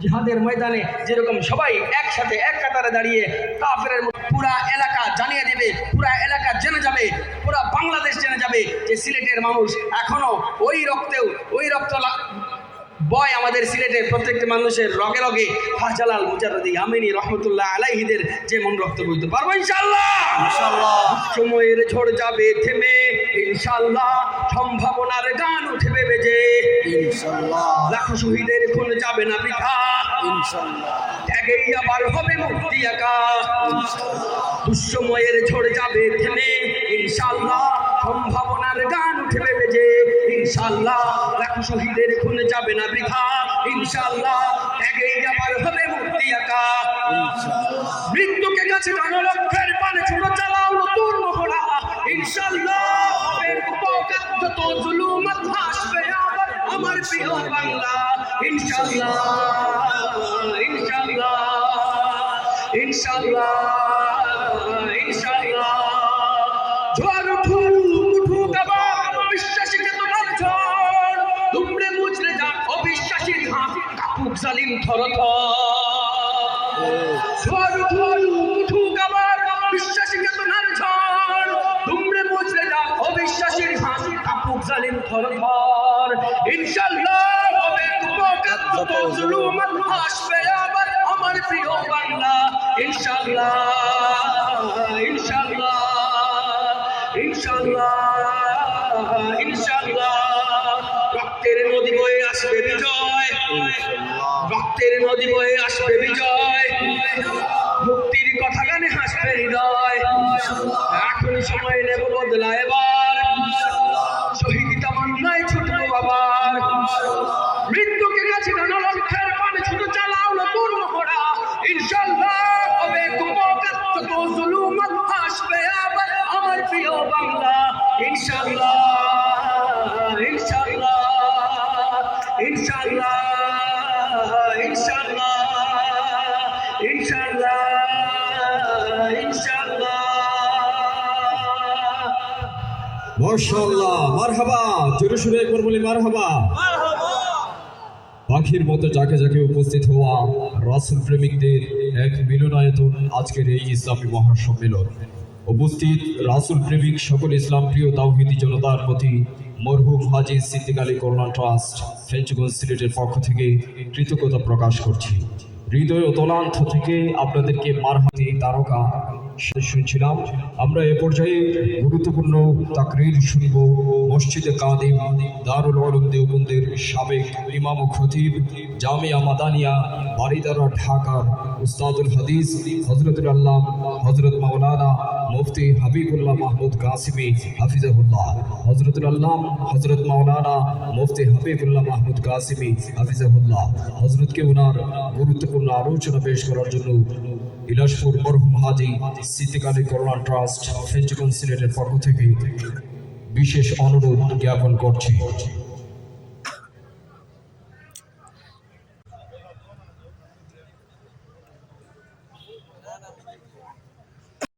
জিহাদের ময়দানে যেরকম সবাই একসাথে এক কাতারে দাঁড়িয়ে কাফের পুরা এলাকা জানিয়ে দেবে পুরা এলাকা জেনে যাবে পুরা বাংলাদেশ জেনে যাবে যে সিলেটের মানুষ এখনও ওই রক্তেও ওই রক্ত বয় আমাদের সিলেটের প্রত্যেকটি মানুষের রগে রগে হাজালাল মুজারদি আমিনী রহমতুল্লাহ আলাইহিদের যে মন রক্ত বইতে পারব ইনশাল্লাহ সময়ের ঝড় যাবে থেমে ইনশাল্লাহ সম্ভাবনার গান উঠবে বেজে। লাখো শহীদের খুন যাবে না বৃথা। ত্যাগেই আবার হবে মুক্তি একা। দুঃসময়ের ঝড় যাবে থেমে। ইনশাল্লাহ সম্ভাবনার গান উঠবে বেজে। ইনশাল্লাহ লাখো শহীদের খুন যাবে না বৃথা। ইনশাল্লাহ ত্যাগেই আবার হবে মুক্তি একা। মৃত্যুকে কাছে টানো লক্ষ্যের পানে। ছোট চালাও নতুন মহড়া ইনশাল্লাহ হবে যত আমার প্রিয় বাংলা ইনশাল্লাহ ইনশাল্লাহ ইনশাল্লাহ ইনশাল্লাহ ঝড় উঠুক উঠুক আবার বিশ্বাসীকে তোমার ঝড় দুমড়ে মুচড়ে যাক অবিশ্বাসীর হাত কাপুক জালিম থর ঝড় উঠুক উঠুক আবার বিশ্বাসীকে তোমার ঝড় দুমড়ে মুচড়ে যাক অবিশ্বাসীর হাত কাপুক জালিম থর ইনশাল্লাহ আমার প্রিয় বাংলা নদী বয়ে আসবে নদী বয়ে আসবে মুক্তির কথা গানে হাসবে হৃদয়। এখন সময় নেব বদলা এবার। ইনশাল্লাহ ইনশাল্লাহ ইনশাল্লাহ মার্শাল্লাহ মারহাবা জোরে সুরে একবার বলি মারহাবা। পাখির মতো যাকে যাকে উপস্থিত হওয়া রাসুল প্রেমিকদের এক মিলনায়তন আজকের এই ইসলামী মহাসম্মেলন। উপস্থিত রাসুল প্রেমিক সকল ইসলাম প্রিয় তাওহিদি জনতার প্রতি মরহুম হাজি সিদ্দিক আলী করোনা ট্রাস্ট, ফেঞ্চগঞ্জ সিলেটের পক্ষ থেকে কৃতজ্ঞতা প্রকাশ করছি। হৃদয় ও তলান্ত থেকে আপনাদেরকে মারহাতি তারকা শুনছিলাম। আমরা এ পর্যায়ে গুরুত্বপূর্ণ তাকরির শুনব মসজিদে কাদিম দারুল আলম দেওবন্দের সাবেক ইমাম খতিব জামিয়া মাদানিয়া, বারিদারা ঢাকার উস্তাদুল হাদিস হজরতুল আল্লাহ হজরত মাওলানা মুফতি হাবিবুল্লাহ মাহমুদ কাসিমি হাফিজাহুল্লাহ হজরতুল আল্লাহ হজরত মাওলানা মুফতি হাবিবুল্লাহ মাহমুদ কাসিমি হাফিজাহুল্লাহ। হজরতকে ওনার গুরুত্বপূর্ণ আলোচনা পেশ করার জন্য ইলাসপুর মরহুম হাজি সিদ্দিক আলী করোনা ট্রাস্ট ফেঞ্চগঞ্জ সিলেটের পক্ষ থেকে বিশেষ অনুরোধ জ্ঞাপন করছি।